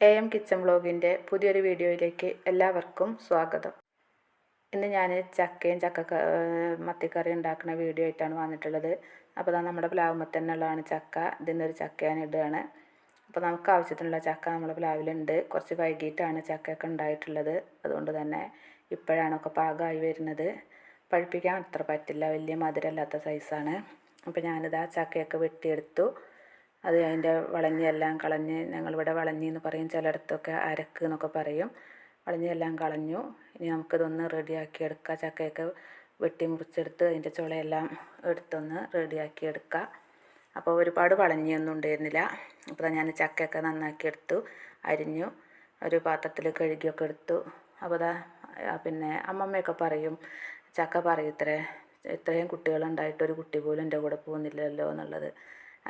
A M kitchen വ്ളോഗിന്റെ പുതിയൊരു വീഡിയോയിലേക്ക് എല്ലാവർക്കും സ്വാഗതം. ഇന്ന് ഞാൻ ചക്കയും ചക്ക മത്തിക്കറി ഉണ്ടാക്കുന്ന വീഡിയോ ആയിട്ടാണ് വന്നിട്ടുള്ളത്. അപ്പോൾ അതാണ് നമ്മുടെ പ്ലാവുമ്പോൾ തന്നെ ഉള്ളതാണ് ചക്ക. ഇതിന്നൊരു ചക്ക ഞാൻ ഇടുകയാണ്. അപ്പോൾ നമുക്ക് ആവശ്യത്തിനുള്ള ചക്ക നമ്മുടെ പ്ലാവിലുണ്ട്. കുറച്ച് വൈകിട്ടാണ് ചക്കയൊക്കെ ഉണ്ടായിട്ടുള്ളത്. അതുകൊണ്ട് തന്നെ ഇപ്പോഴാണൊക്കെ പാകമായി വരുന്നത്. പഴുപ്പിക്കാൻ അത്ര പറ്റില്ല. വലിയ മധുരമില്ലാത്ത സൈസാണ് അപ്പോൾ ഞാനിതാ ചക്കയൊക്കെ വെട്ടിയെടുത്തു. അത് അതിന്റെ വളഞ്ഞെല്ലാം കളഞ്ഞ് ഞങ്ങളിവിടെ വളഞ്ഞി എന്ന് പറയും ചിലയിടത്തൊക്കെ അരക്ക് എന്നൊക്കെ പറയും. വളഞ്ഞെല്ലാം കളഞ്ഞു. ഇനി നമുക്കിതൊന്ന് റെഡിയാക്കി എടുക്കാം. ചക്കയൊക്കെ വെട്ടി മുറിച്ചെടുത്ത് അതിന്റെ ചുളയെല്ലാം എടുത്തൊന്ന് റെഡിയാക്കി എടുക്കാം. അപ്പോൾ ഒരുപാട് വളഞ്ഞിയൊന്നും ഉണ്ടായിരുന്നില്ല. അപ്പോൾ ഞാൻ ചക്കയൊക്കെ നന്നാക്കി എടുത്തു അരിഞ്ഞു ഒരു പാത്രത്തിൽ കഴുകിയൊക്കെ എടുത്തു. അപ്പോൾ അതാ പിന്നെ അമ്മമ്മയൊക്കെ പറയും ചക്ക പറയും ഇത്രേ ഇത്രയും കുട്ടികളുണ്ടായിട്ട് ഒരു കുട്ടി പോലും എന്റെ കൂടെ പോകുന്നില്ലല്ലോ എന്നുള്ളത്.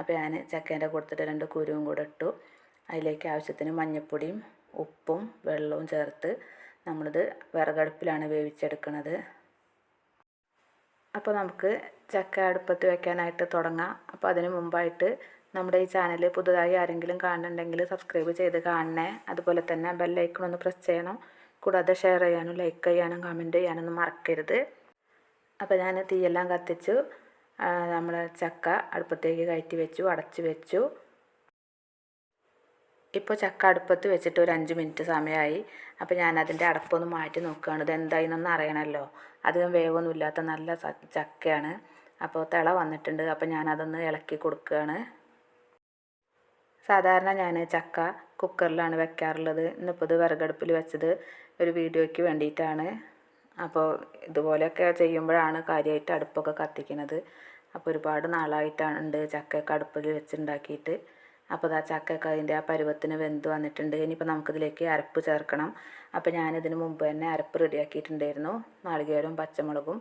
അപ്പോൾ ഞാൻ ചക്കേന്റെ കൊടുത്തിട്ട് രണ്ട് കുരുവും കൂടെ ഇട്ടു. അതിലേക്ക് ആവശ്യത്തിന് മഞ്ഞൾപ്പൊടിയും ഉപ്പും വെള്ളവും ചേർത്ത് നമ്മളിത് വിറകടുപ്പിലാണ് വേവിച്ചെടുക്കുന്നത് അപ്പോൾ നമുക്ക് ചക്ക അടുപ്പത്ത് വെക്കാനായിട്ട് തുടങ്ങാം. അപ്പോൾ അതിന് മുമ്പായിട്ട് നമ്മുടെ ഈ ചാനൽ പുതുതായി ആരെങ്കിലും കാണുന്നുണ്ടെങ്കിൽ സബ്സ്ക്രൈബ് ചെയ്ത് കാണണേ. അതുപോലെ തന്നെ ബെല്ലൈക്കൺ ഒന്ന് പ്രസ് ചെയ്യണം. കൂടാതെ ഷെയർ ചെയ്യാനും ലൈക്ക് ചെയ്യാനും കമന്റ് ചെയ്യാനൊന്നും മറക്കരുത്. അപ്പോൾ ഞാൻ തീയെല്ലാം കത്തിച്ചു. നമ്മൾ ചക്ക അടുപ്പത്തേക്ക് കയറ്റി വെച്ചു അടച്ചു വെച്ചു. ഇപ്പോൾ ചക്ക അടുപ്പത്ത് വെച്ചിട്ട് ഒരു അഞ്ച് മിനിറ്റ് സമയമായി അപ്പോൾ ഞാൻ അതിന്റെ അടപ്പൊന്ന് മാറ്റി നോക്കുകയാണ്. ഇത് എന്തായിന്നൊന്നും അറിയണമല്ലോ അധികം വേവൊന്നും ഇല്ലാത്ത നല്ല ചക്കയാണ്. അപ്പോൾ തിള വന്നിട്ടുണ്ട്. അപ്പോൾ ഞാനതൊന്ന് ഇളക്കി കൊടുക്കുകയാണ്. സാധാരണ ഞാൻ ചക്ക കുക്കറിലാണ് വെക്കാറുള്ളത്. ഇന്നിപ്പോൾ ഇത് വിറകടുപ്പിൽ വെച്ചത് ഒരു വീഡിയോയ്ക്ക് വേണ്ടിയിട്ടാണ്. അപ്പോൾ ഇതുപോലെയൊക്കെ ചെയ്യുമ്പോഴാണ് കാര്യമായിട്ട് അടുപ്പൊക്കെ കത്തിക്കുന്നത്. അപ്പോൾ ഒരുപാട് നാളായിട്ടാണ് ഉണ്ട് ചക്കയൊക്കെ അടുപ്പിൽ വെച്ചുണ്ടാക്കിയിട്ട്. അപ്പോൾ ആ ചക്കയൊക്കെ അതിന്റെ ആ പരുവത്തിന് വെന്ത് വന്നിട്ടുണ്ട്. ഇനിയിപ്പോൾ നമുക്കിതിലേക്ക് അരപ്പ് ചേർക്കണം. അപ്പോൾ ഞാനിതിന് മുമ്പ് തന്നെ അരപ്പ് റെഡിയാക്കിയിട്ടുണ്ടായിരുന്നു. നാളികേരവും പച്ചമുളകും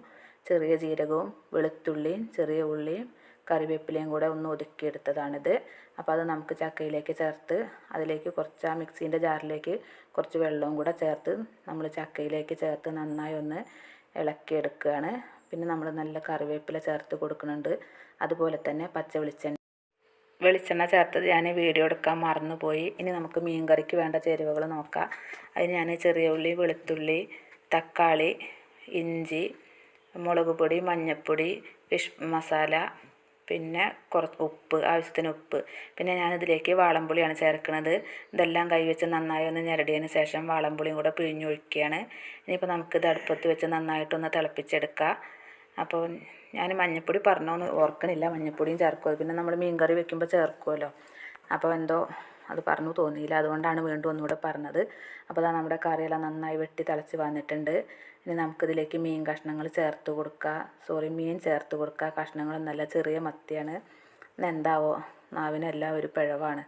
ചെറിയ ജീരകവും വെളുത്തുള്ളിയും ചെറിയ ഉള്ളിയും കറിവേപ്പിലയും കൂടെ ഒന്ന് ഒതുക്കിയെടുത്തതാണിത്. അപ്പോൾ അത് നമുക്ക് ചക്കയിലേക്ക് ചേർത്ത് അതിലേക്ക് കുറച്ച് ആ മിക്സീന്റെ ജാറിലേക്ക് കുറച്ച് വെള്ളവും കൂടെ ചേർത്ത് നമ്മൾ ചക്കയിലേക്ക് ചേർത്ത് നന്നായി ഒന്ന് ഇളക്കിയെടുക്കുകയാണ്. പിന്നെ നമ്മൾ നല്ല കറിവേപ്പില ചേർത്ത് കൊടുക്കുന്നുണ്ട്. അതുപോലെ തന്നെ പച്ച വെളിച്ചെണ്ണ. വെളിച്ചെണ്ണ ചേർത്തത് ഞാൻ വീഡിയോ എടുക്കാൻ മറന്നുപോയി. ഇനി നമുക്ക് മീൻ കറിക്ക് വേണ്ട ചേരുവകൾ നോക്കാം. അതിന് ഞാൻ ചെറിയ ഉള്ളി വെളുത്തുള്ളി തക്കാളി ഇഞ്ചി മുളക് പൊടി മഞ്ഞൾപ്പൊടി ഫിഷ് മസാല പിന്നെ കുറച്ച് ഉപ്പ് ആവശ്യത്തിന് ഉപ്പ്. പിന്നെ ഞാനിതിലേക്ക് വാളംപുളിയാണ് ചേർക്കുന്നത്. ഇതെല്ലാം കൈ വെച്ച് നന്നായി ഒന്ന് ഞെരടിയതിന് ശേഷം വാളംപുളിയും കൂടെ പിഴിഞ്ഞൊഴിക്കുകയാണ് ഇനിയിപ്പോൾ നമുക്കിത് അടുപ്പത്ത് വെച്ച് നന്നായിട്ടൊന്ന് തിളപ്പിച്ചെടുക്കാം. അപ്പോൾ ഞാൻ മഞ്ഞൾപ്പൊടി പറഞ്ഞോന്ന് ഓർക്കണില്ല. മഞ്ഞൾപ്പൊടിയും ചേർക്കുമോ പിന്നെ നമ്മൾ മീൻ കറി വെക്കുമ്പോൾ ചേർക്കുമല്ലോ അപ്പോൾ എന്തോ അത് പറഞ്ഞു തോന്നിയില്ല. അതുകൊണ്ടാണ് വീണ്ടും ഒന്നുകൂടെ പറഞ്ഞത്. അപ്പോൾ അതാ നമ്മുടെ കറിയെല്ലാം നന്നായി വെട്ടി തിളച്ച് വന്നിട്ടുണ്ട്. ഇനി നമുക്കിതിലേക്ക് മീൻ കഷ്ണങ്ങൾ ചേർത്ത് കൊടുക്കുക സോറി മീൻ ചേർത്ത് കൊടുക്കുക കഷ്ണങ്ങൾ നല്ല ചെറിയ മത്തിയാണ്. എന്താവോ? നാവിനെല്ലാം ഒരു പിഴവാണ്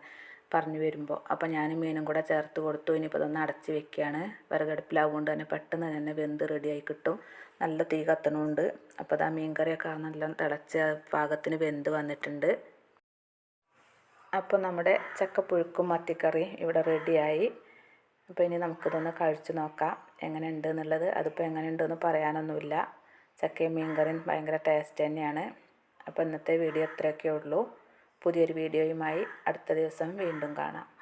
പറഞ്ഞു വരുമ്പോൾ അപ്പോൾ ഞാൻ മീനും കൂടെ ചേർത്ത് കൊടുത്തു. ഇനിയിപ്പോൾ ഇതൊന്ന് അടച്ച് വെക്കുകയാണ് വിറകടുപ്പിലാവുകൊണ്ട് തന്നെ പെട്ടെന്ന് തന്നെ വെന്ത് റെഡിയായി കിട്ടും. നല്ല തീ കത്തണമുണ്ട് അപ്പോൾ അതാ മീൻ കറിയൊക്കെ നല്ല തിളച്ച് പാകത്തിന് വെന്ത് വന്നിട്ടുണ്ട്. അപ്പോൾ നമ്മുടെ ചക്കപ്പുഴുക്കും മത്തിക്കറി ഇവിടെ റെഡിയായി. അപ്പോൾ ഇനി നമുക്കിതൊന്ന് കഴിച്ചു നോക്കാം. എങ്ങനെ ഉണ്ട് എന്നുള്ളത് അതിപ്പോൾ എങ്ങനെ ഉണ്ടെന്ന് പറയാനൊന്നുമില്ല. ചക്കയും മീൻകറിയും ഭയങ്കര ടേസ്റ്റ് തന്നെയാണ്. അപ്പോൾ ഇന്നത്തെ വീഡിയോ ഇത്രയൊക്കെ ഉള്ളൂ. പുതിയൊരു വീഡിയോയുമായി അടുത്ത ദിവസം വീണ്ടും കാണാം.